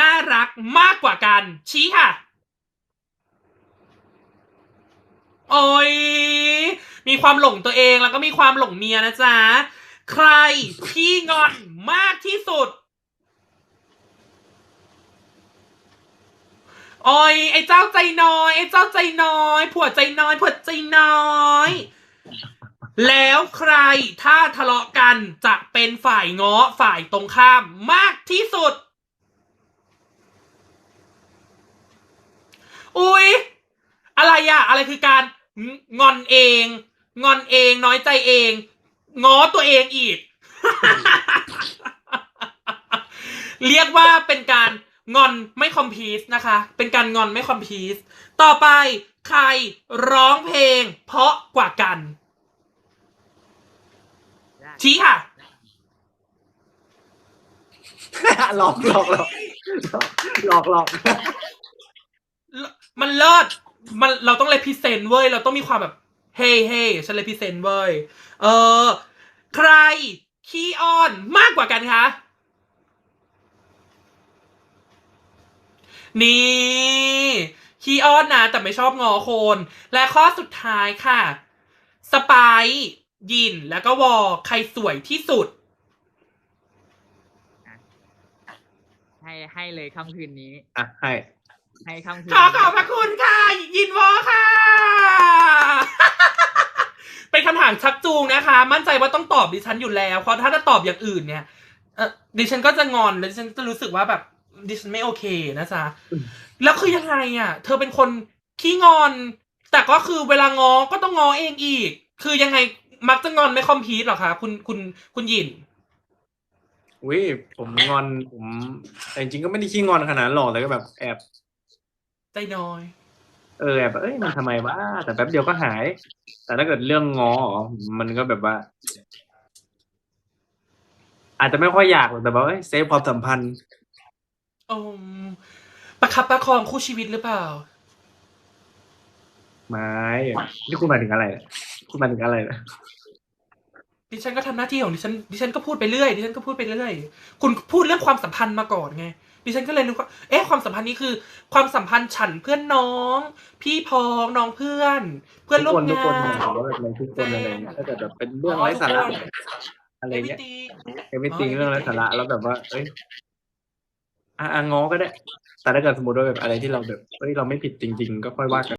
น่ารักมากกว่ากัน ชี้ค่ะ โอ้ยมีความหลงตัวเองแล้วก็มีความหลงเมียนะจ๊ะ ใครขี้งอนมากที่สุดโอ้ยไอ้เจ้าใจน้อย ไอ้เจ้าใจน้อย ผัวใจน้อยผัวใจน้อย แล้วใครถ้าทะเลาะกันจะเป็นฝ่ายง้อฝ่ายตรงข้ามมากที่สุด อุ๊ย อะไรอะอะไรคือการงงอนเอง งอนเองน้อยใจเอง ง้อตัวเองอีก เรียกว่าเป็นการงอนไม่คอมพีสนะคะ เป็นการงอนไม่คอมพีสต่อไปใครร้องเพลง เพราะกว่ากัน ชี้ค่ะหลอกหลอกหลอกหลอกหลอกมันเลิศ มันเราต้องเลพิเซนเว้ย เราต้องมีความแบบ เฮ้เฮ้ฉันเลพิเซนเว้ย เออ ใครขี้อ้อนมากกว่ากันคะนี่ขี้อ้อนนะแต่ไม่ชอบงอโคน และข้อสุดท้ายค่ะ สไปซ์ยินแล้วก็วอใครสวยที่สุด ให้ให้เลยค่ำคืนนี้ อะให้ ให้ค่ำคืนขอนี้ขอบพระคุณค่ะ ยินวอค่ะ เป็นคำถามชักจูงนะคะ มั่นใจว่าต้องตอบดิฉันอยู่แล้ว เพราะถ้าจะตอบอย่างอื่นเนี่ยเออดิฉันก็จะงอนแล้วดิฉันจะรู้สึกว่าแบบดิฉันไม่โอเคนะจ๊ะแล้วคือยังไงอะ เธอเป็นคนขี้งอน แต่ก็คือเวลางอก็ต้องงอเองอีก คือยังไงมักจะงอนไม่คอมพีทหรอคะคุณคุณคุณหยินอุ้ยผมงอนผมแต่จริงๆก็ไม่ได้ขี้งอนขนาดนั้นหรอกแต่ก็แบบแอบ ใจน้อย เออแบบเอ้ยมันทำไมวะแต่แป๊บเดียวก็หาย แต่ถ้าเกิดเรื่องง้ออ๋อมันก็แบบว่า อาจจะไม่ค่อยอยากหรอกแต่แบบเอ้ยเซฟความสัมพันธ์ อมประคับประคองคู่ชีวิตหรือเปล่า ไม่นี่คุณหมายถึงอะไรคุณหมายถึงอะไรนะดิฉันก็ทำหน้าที่ของดิฉันดิฉันก็พูดไปเรื่อยดิฉันก็พูดไปเรื่อย คุณพูดเรื่องความสัมพันธ์มาก่อนไง ดิฉันก็เลยรู้ว่า เอ๊ะความสัมพันธ์นี้คือ ความสัมพันธ์ฉันเพื่อนน้อง พี่พ้องน้องเพื่อน เพื่อนร่วมทุกคนงาทุกคนนหมายถึงว่าแบบในทุกคนอะไรเงี้ยถ้าเกิดแบบเป็นเรื่องไร้สาระอะไรเอวิเงี้ยตีเอวิติงเรื่องไร้สาระแล้วแบบว่า เอ้ยอะอะง้อก็ได้ แต่ถ้าเกิดสมมติว่าแบบอะไรที่เราแบบเอ้ยเราไม่ผิดจริง ๆ ก็ค่อยว่ากัน